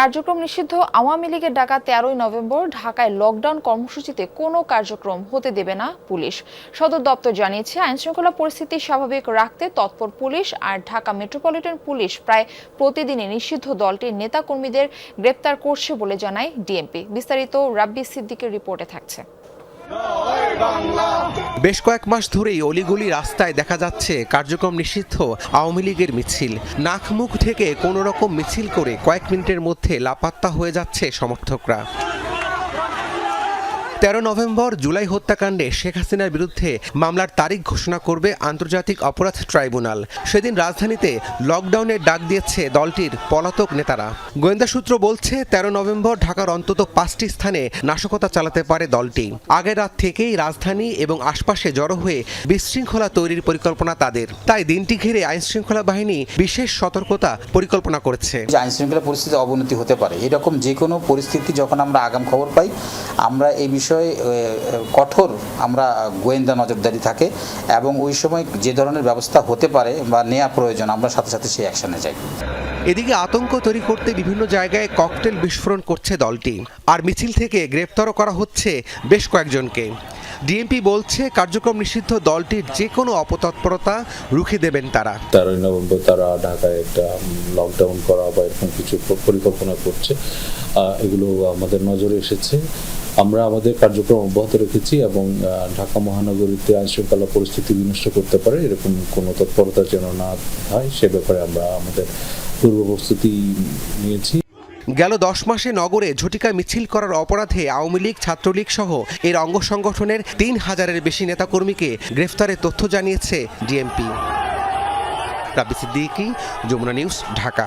কার্যক্রম নিষিদ্ধ। আওয়ামী লীগের ডাকা তেরোই নভেম্বর ঢাকায় লকডাউন কর্মসূচিতে কোনো কার্যক্রম হতে দেবে না পুলিশ। সদর দপ্তর জানিয়েছে, আইনশৃঙ্খলা পরিস্থিতি স্বাভাবিক রাখতে তৎপর পুলিশ আর ঢাকা মেট্রোপলিটন পুলিশ প্রায় প্রতিদিনই নিষিদ্ধ দলটির নেতাকর্মীদের গ্রেপ্তার করছে বলে জানায় ডিএমপি। বিস্তারিত রাব্বি সিদ্দিকের রিপোর্টে থাকছে। বেশ কয়েক মাস ধরেই অলিগুলি রাস্তায় দেখা যাচ্ছে কার্যক্রম নিষিদ্ধ আওয়ামী লীগের মিছিল। নাকমুখ থেকে কোনো রকম মিছিল করে কয়েক মিনিটের মধ্যে লাপাত্তা হয়ে যাচ্ছে সমর্থকরা। তেরো নভেম্বর জুলাই হত্যাকাণ্ডে শেখ হাসিনার বিরুদ্ধে মামলার তারিখ ঘোষণা করবে আন্তর্জাতিক অপরাধ ট্রাইব্যুনাল। সেদিন রাজধানীতে লকডাউনের ডাক দিয়েছে দলটির পলাতক নেতারা। গোয়েন্দা সূত্র বলছে, তেরো নভেম্বর ঢাকার অন্তত পাঁচটি স্থানে নাশকতা চালাতে পারে দলটি। আগের রাত থেকেই রাজধানী এবং আশপাশে জড়ো হয়ে বিশৃঙ্খলা তৈরির পরিকল্পনা তাদের। তাই দিনটি ঘিরে আইনশৃঙ্খলা বাহিনী বিশেষ সতর্কতা পরিকল্পনা করেছে। যে আইন শৃঙ্খলা পরিস্থিতি অবনতি হতে পারে, এরকম যে কোনো পরিস্থিতি যখন আমরা আগাম খবর পাই আমরা এই বিষয়ে কঠোর আমরা গোয়েন্দা নজরদারি থাকে এবং ওই সময় যে ধরনের ব্যবস্থা হতে পারে বা নেওয়া প্রয়োজন আমরা সাথে সাথে সেই অ্যাকশনে যাই। এদিকে আতঙ্ক তৈরি করতে বিভিন্ন জায়গায় ককটেল বিস্ফোরণ করছে দলটি। আর মিছিল থেকে গ্রেপ্তারও করা হচ্ছে বেশ কয়েকজনকে। ডিএমপি বলছে কার্যক্রম নিষিদ্ধ দলটির যে কোনো অপতৎপরতা রুখে দেবেন তারা। তেরোই নভেম্বর তারা ঢাকায় একটা লকডাউন করা বা এরকম কিছু পরিকল্পনা করছে। এগুলো আমাদের নজরে এসেছে। আমরা আমাদের কার্যক্রম অব্যাহত রেখেছি এবং ঢাকা মহানগরীতে আইন শৃঙ্খলা পরিস্থিতি বিনষ্ট করতে পারে, এরকম কোনো তৎপরতা যেন না হয়, সে ব্যাপারে আমরা আমাদের পূর্ব প্রস্তুতি নিয়েছি। গেল দশ মাসে নগরে ঝটিকা মিছিল করার অপরাধে আওয়ামী লীগ, ছাত্রলীগ সহ এর অঙ্গ সংগঠনের তিন হাজারের বেশি নেতাকর্মীকে গ্রেফতারের তথ্য জানিয়েছে ডিএমপি। রাবি সিদ্দিকি, যমুনা নিউজ, ঢাকা।